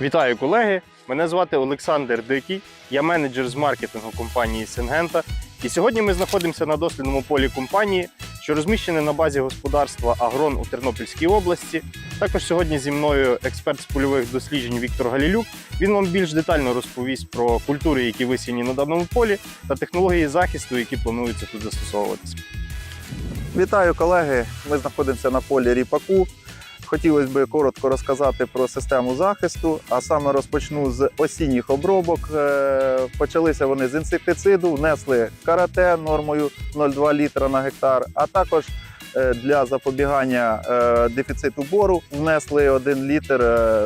Вітаю колеги! Мене звати Олександр Дикий, я менеджер з маркетингу компанії Сингента. І сьогодні ми знаходимося на дослідному полі компанії, що розміщене на базі господарства Агрон у Тернопільській області. Також сьогодні зі мною експерт з польових досліджень Віктор Галілюк. Він вам більш детально розповість про культури, які висіяні на даному полі, та технології захисту, які плануються тут застосовуватися. Вітаю, колеги! Ми знаходимося на полі ріпаку. Хотілося б коротко розказати про систему захисту, а саме розпочну з осінніх обробок. Е, Почалися вони з інсектициду, внесли карате нормою 0,2 літра на гектар, а також е, для запобігання е, дефіциту бору внесли 1 літр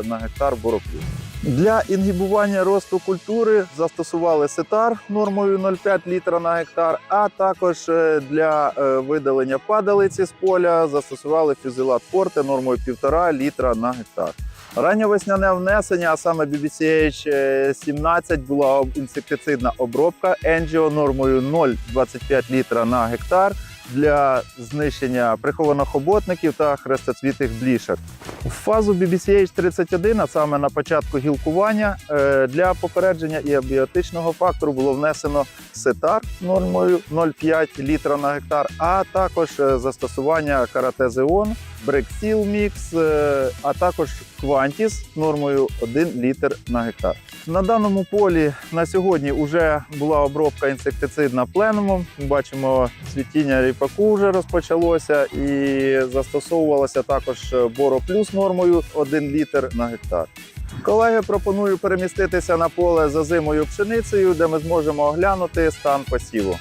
на гектар бороплю. Для інгібування росту культури застосували сетар нормою 0,5 літра на гектар, а також е, для е, видалення падалиці з поля застосували фюзелат форте нормою 1,5 літра на гектар. Ранньовесняне внесення, а саме BBCH 17, була інсектицидна обробка Engio нормою 0,25 літра на гектар для знищення прихованих оботників та хрестоцвітих блішок. В фазу BBCH 31, а саме на початку гілкування, е, для попередження і абіотичного фактору було внесено сетар нормою 0,5 літра на гектар, а також е, застосування каратезеон, брексіл мікс, а також квантіс нормою 1 літр на гектар. На даному полі на сьогодні вже була обробка інсектицидна пленумом. Бачимо, цвітіння ріпаку вже розпочалося і застосовувалося також боро плюс нормою 1 літр на гектар. Колеги, пропоную переміститися на поле за зимою пшеницею, де ми зможемо оглянути стан посіву.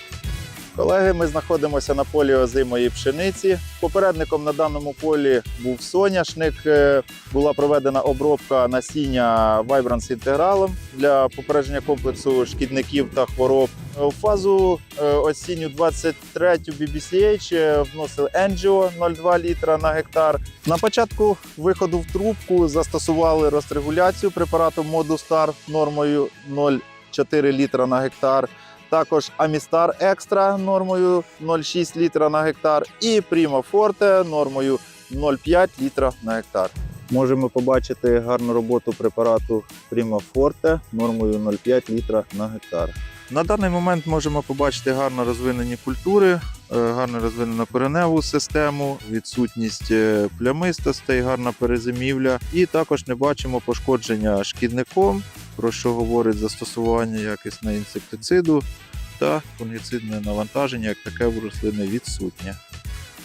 Колеги, ми знаходимося на полі озимої пшениці. Попередником на даному полі був соняшник. Е, Була проведена обробка насіння Vibrance інтегралом для попередження комплексу шкідників та хвороб. У фазу е, осінню 23 BBCH е, вносили Engio 0,2 літра на гектар. На початку виходу в трубку застосували розрегуляцію препарату Modustar нормою 0,4 літра на гектар також Амістар Екстра нормою 0,6 літра на гектар і Prima Forte нормою 0,5 літра на гектар. Можемо побачити гарну роботу препарату Prima Forte нормою 0,5 літра на гектар. На даний момент можемо побачити гарно розвинені культури, е, гарно розвинену кореневу систему, відсутність е, плямистостей, гарна перезимівля. І також не бачимо пошкодження шкідником, про що говорить застосування якісного інсектициду та фунгіцидне навантаження, як таке в рослини відсутнє.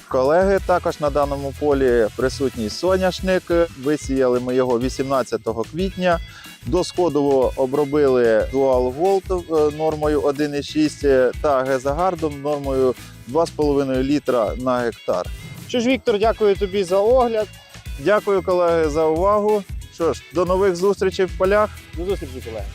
Колеги, також на даному полі присутній соняшник. Висіяли ми його 18 квітня. Досходово обробили Dual Gold е, нормою 1,6 та Гезагардом нормою 2,5 літра на гектар. Що ж, Віктор, дякую тобі за огляд. Дякую, колеги, за увагу. Що ж, до нових зустрічей в полях. До зустрічі, колеги.